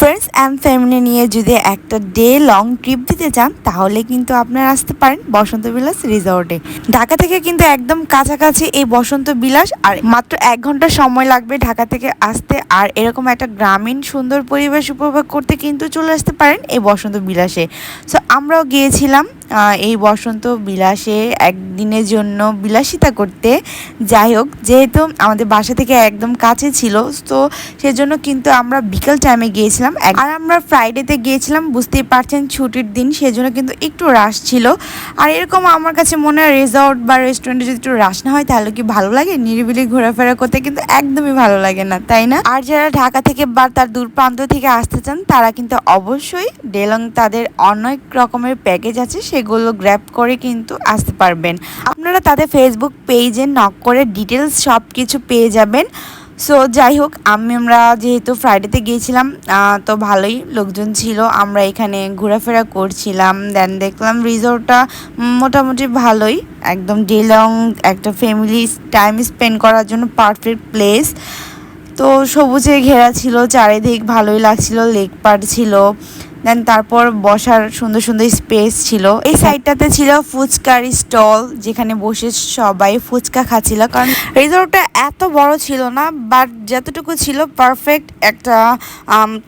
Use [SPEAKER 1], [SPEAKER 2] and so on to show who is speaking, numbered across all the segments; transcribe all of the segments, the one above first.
[SPEAKER 1] Friends and family নিয়ে যদি একটা ডে লং ট্রিপ দিতে চান, তাহলে কিন্তু আপনারা আসতে পারেন বসন্ত বিলাস রিসর্টে ঢাকা থেকে কিন্তু একদম কাছাকাছি এই বসন্ত বিলাস, আর মাত্র এক ঘণ্টা সময় লাগবে ঢাকা থেকে আসতে, আর এরকম একটা গ্রামীণ সুন্দর পরিবেশ উপভোগ করতে কিন্তু চলে আসতে পারেন এই বসন্ত বিলাসে। সো আমরাও গিয়েছিলাম এই বসন্ত বিলাসে একদিনের জন্য বিলাসিতা করতে। যাই হোক, যেহেতু আমাদের বাসা থেকে একদম কাছে ছিল, তো সেজন্য কিন্তু আমরা বিকেল টাইমে গিয়েছিলাম। আর আমরা ফ্রাইডেতে গিয়েছিলাম, বুঝতেই পারছেন ছুটির দিন, সেজন্য কিন্তু একটু রাশ ছিল। আর এরকম আমার কাছে মনে হয় রিসর্ট বা রেস্টুরেন্টে যদি একটু রাশ না হয়, তাহলে কি ভালো লাগে? নিরিবিলি ঘোরাফেরা করতে কিন্তু একদমই ভালো লাগে না, তাই না? আর যারা ঢাকা থেকে বা তার দূর প্রান্ত থেকে আসতে চান, তারা কিন্তু অবশ্যই ডেলং তাদের অনেক রকমের প্যাকেজ আছে, সেগুলো গ্র্যাব করে কিন্তু আসতে পারবেন। আপনারা তাদের ফেসবুক পেজে নক করে ডিটেলস সব কিছু পেয়ে যাবেন। সো যাই হোক, আমি আমরা যেহেতু ফ্রাইডেতে গিয়েছিলাম তো ভালোই লোকজন ছিল। আমরা এখানে ঘোরাফেরা করছিলাম দেন দেখলাম রিসোর্টটা মোটামুটি ভালোই। একদম ডে লং একটা ফ্যামিলি টাইম স্পেন্ড করার জন্য পারফেক্ট প্লেস তো সবুজে ঘেরা ছিল, চারিদিক ভালোই লাগছিল লেক পার ছিল। দেন তারপর বসার সুন্দর সুন্দর স্পেস ছিল। এই সাইডটাতে ছিল ফুচকার স্টল যেখানে বসে সবাই ফুচকা খাচ্ছিল। কারণ রিসোর্টটা এত বড় ছিল না বাট যতটুকু ছিল পারফেক্ট একটা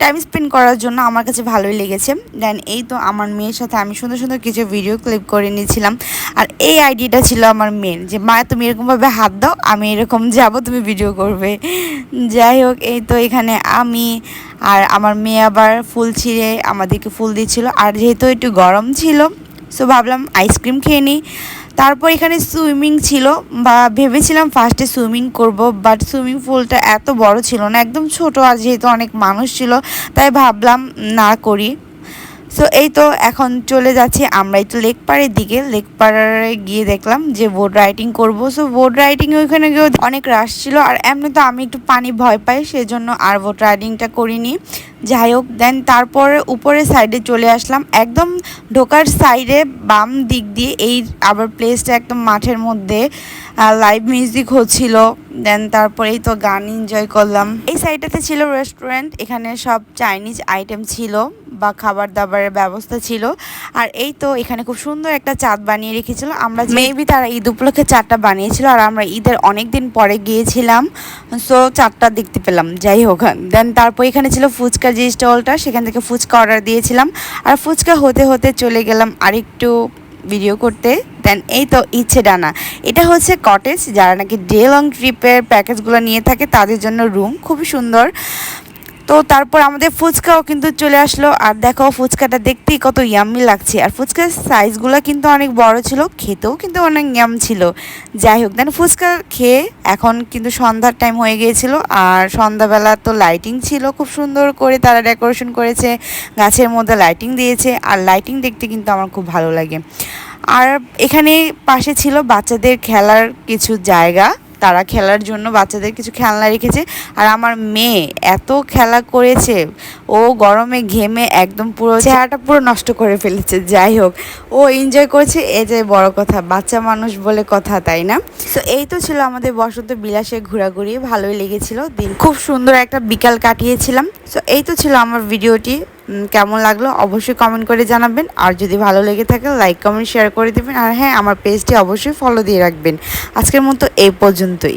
[SPEAKER 1] টাইম স্পেন্ড করার জন্য আমার কাছে ভালোই লেগেছে। দেন এই তো আমার মেয়ের সাথে আমি সুন্দর সুন্দর কিছু ভিডিও ক্লিপ করে নিয়েছিলাম। আর এই আইডিয়াটা ছিল আমার মেন যে মা তুমি এরকমভাবে হাত দাও আমি এরকম যাব তুমি ভিডিও করবে। যাই হোক এই তো এখানে আমি আর আমার মেয়ে আবার ফুল ছিঁড়ে আমাদেরকে ফুল দিচ্ছিল। আর যেহেতু একটু গরম ছিল সো ভাবলাম আইসক্রিম খেয়ে নিই। তারপর এখানে সুইমিং ছিল, বা ভেবেছিলাম ফার্স্টে সুইমিং করব বাট সুইমিং পুলটা এত বড় ছিল না, একদম ছোট আর যেহেতু অনেক মানুষ ছিল, তাই ভাবলাম না করি। সো এই তো এখন চলে যাচ্ছি আমরা একটু লেক পাড়ের দিকে। লেক পাড়ে গিয়ে দেখলাম যে বোট রাইডিং করব। সো বোট রাইডিং ওইখানে গিয়ে অনেক রাশ ছিল আর এমনি তো আমি একটু পানি ভয় পাই, সেজন্য আর বোট রাইডিংটা করিনি। যাই হোক দেন তারপরে উপরের সাইডে চলে আসলাম। একদম ঢোকার সাইডে বাম দিক দিয়ে এই আবার প্লেসটা একদম মাঠের মধ্যে লাইভ মিউজিক হচ্ছিল। দেন তারপরেই তো গান এনজয় করলাম। এই সাইডটাতে ছিল রেস্টুরেন্ট এখানে সব চাইনিজ আইটেম ছিল। বা খাবার দাবারের ব্যবস্থা ছিল। আর এই তো এখানে খুব সুন্দর একটা চাঁদ বানিয়ে রেখেছিল। আমরা মেবি তারা ঈদ উপলক্ষে চারটা বানিয়েছিল আর আমরা ঈদের অনেক দিন পরে গিয়েছিলাম। সো চারটা দেখতে পেলাম। যাই হোক দেন তারপর এখানে ছিল ফুচকার যে স্টলটা, সেখান থেকে ফুচকা অর্ডার দিয়েছিলাম। আর ফুচকা হতে হতে চলে গেলাম আরেকটু ভিডিও করতে। দেন এই তো ইচ্ছে ডানা। এটা হচ্ছে কটেজ যারা নাকি ডে লং ট্রিপের প্যাকেজগুলো নিয়ে থাকে, তাদের জন্য রুম খুবই সুন্দর। তো তারপর আমাদের ফুচকাও কিন্তু চলে আসলো। আর দেখো ফুচকাটা দেখতেই কত ইয়াম্মি লাগছে। আর ফুচকার সাইজগুলো কিন্তু অনেক বড় ছিল, খেতেও কিন্তু অনেক ইয়াম ছিল। যাই হোক দেন ফুচকা খেয়ে এখন কিন্তু সন্ধ্যার টাইম হয়ে গিয়েছিল। আর সন্ধ্যাবেলা তো লাইটিং ছিল, খুব সুন্দর করে তারা ডেকোরেশন করেছে, গাছের মধ্যে লাইটিং দিয়েছে। আর লাইটিং দেখতে কিন্তু আমার খুব ভালো লাগে। আর এখানে পাশে ছিল বাচ্চাদের খেলার কিছু জায়গা। তারা খেলার জন্য বাচ্চাদের কিছু খেলনা রেখেছে। আর আমার মেয়ে এত খেলা করেছে, ও গরমে ঘেমে একদম পুরো চেহারাটা পুরো নষ্ট করে ফেলেছে, যাই হোক। ও এনজয় করেছে, এ যে বড় কথা, বাচ্চা মানুষ বলে কথা, তাই না? তো এই তো ছিল আমাদের বসন্ত বিলাসে ঘোরাঘুরি, ভালোই লেগেছিল। দিন খুব সুন্দর একটা বিকাল কাটিয়েছিলাম। তো এই তো ছিল আমার ভিডিওটি। কেমন লাগল অবশ্যই কমেন্ট করে জানাবেন। আর যদি ভালো লেগে থাকে লাইক কমেন্ট শেয়ার করে দেবেন। আর হ্যাঁ আমার পেজটি অবশ্যই ফলো দিয়ে রাখবেন। আজকের মতো এই পর্যন্তই।